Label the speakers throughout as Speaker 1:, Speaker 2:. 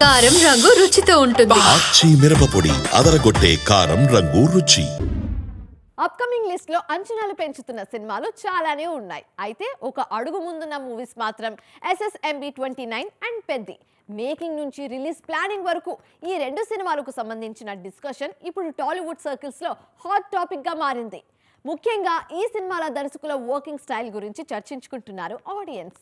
Speaker 1: కారం రంగు రుచితో ఉంటుంది.
Speaker 2: ఆచి మిరపపొడి అదరగొట్టే కారం రంగు రుచి.
Speaker 3: అప్కమింగ్ లిస్ట్లో అంచనాలు పెంచుతున్న సినిమాలు చాలానే ఉన్నాయి. అయితే ఒక అడుగు ముందున్న మూవీస్ మాత్రం SSMB twenty nine and Peddi making నుంచి రిలీజ్ ప్లానింగ్ వరకు ఈ రెండు సినిమాలకు సంబంధించిన డిస్కషన్ ఇప్పుడు టాలీవుడ్ సర్కిల్స్లో హాట్ టాపిక్గా మారింది. ముఖ్యంగా ఈ సినిమాల దర్శకుల వర్కింగ్ స్టైల్ గురించి చర్చించుకుంటున్నారు ఆడియన్స్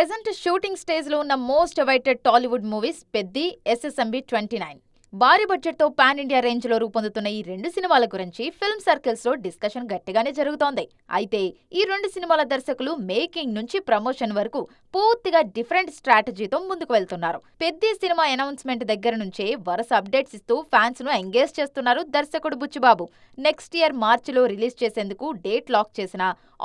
Speaker 4: ప్రెజెంట్ షూటింగ్ స్టేజ్లో ఉన్న most awaited Tollywood movies Peddi SSMB twenty nine. భారీ బడ్జెట్తో పాన్ ఇండియా రేంజ్లో రూపొందుతున్న ఈ రెండు సినిమాల గురించి ఫిల్మ్ సర్కిల్స్లో డిస్కషన్ గట్టిగానే జరుగుతోంది. అయితే ఈ రెండు సినిమాల దర్శకులు మేకింగ్ నుంచి ప్రమోషన్ వరకు పూర్తిగా డిఫరెంట్ స్ట్రాటజీతో ముందుకు వెళ్తున్నారు. పెద్ది సినిమా అనౌన్స్మెంట్ దగ్గర నుంచే వరుస అప్డేట్స్ ఇస్తూ ఫ్యాన్స్ను ఎంగేజ్ చేస్తున్నారు దర్శకుడు బుచ్చిబాబు. నెక్స్ట్ ఇయర్ మార్చిలో రిలీజ్ చేసేందుకు డేట్ లాక్ చేసిన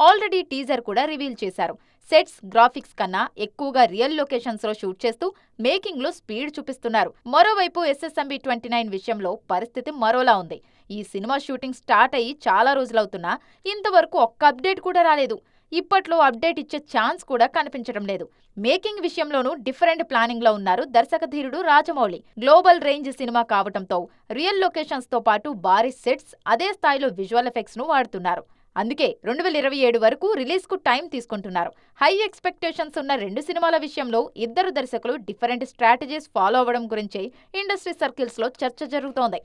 Speaker 4: ఆల్రెడీ టీజర్ కూడా రివీల్ చేశారు. సెట్స్ గ్రాఫిక్స్ కన్నా ఎక్కువగా రియల్ లొకేషన్స్లో షూట్ చేస్తూ మేకింగ్లో స్పీడ్ చూపిస్తున్నారు. మరోవైపు ఎస్ఎస్ఎంబి ట్వంటీ నైన్ విషయంలో పరిస్థితి మరోలా ఉంది. ఈ సినిమా షూటింగ్ స్టార్ట్ అయ్యి చాలా రోజులవుతున్నా ఇంతవరకు ఒక్క అప్డేట్ కూడా రాలేదు. ఇప్పట్లో అప్డేట్ ఇచ్చే ఛాన్స్ కూడా కనిపించడం లేదు. మేకింగ్ విషయంలోనూ డిఫరెంట్ ప్లానింగ్లో ఉన్నారు దర్శక ధీరుడు రాజమౌళి. గ్లోబల్ రేంజ్ సినిమా కావటంతో రియల్ లొకేషన్స్తో పాటు భారీ సెట్స్ అదే స్థాయిలో విజువల్ ఎఫెక్ట్స్ను వాడుతున్నారు. అందుకే రెండు వేల ఇరవై ఏడు వరకు రిలీజ్కు టైం తీసుకుంటున్నారు. హై ఎక్స్పెక్టేషన్స్ ఉన్న రెండు సినిమాల విషయంలో ఇద్దరు దర్శకులు డిఫరెంట్ స్ట్రాటజీస్ ఫాలో అవ్వడం గురించి ఇండస్ట్రీ సర్కిల్స్లో చర్చ జరుగుతోంది.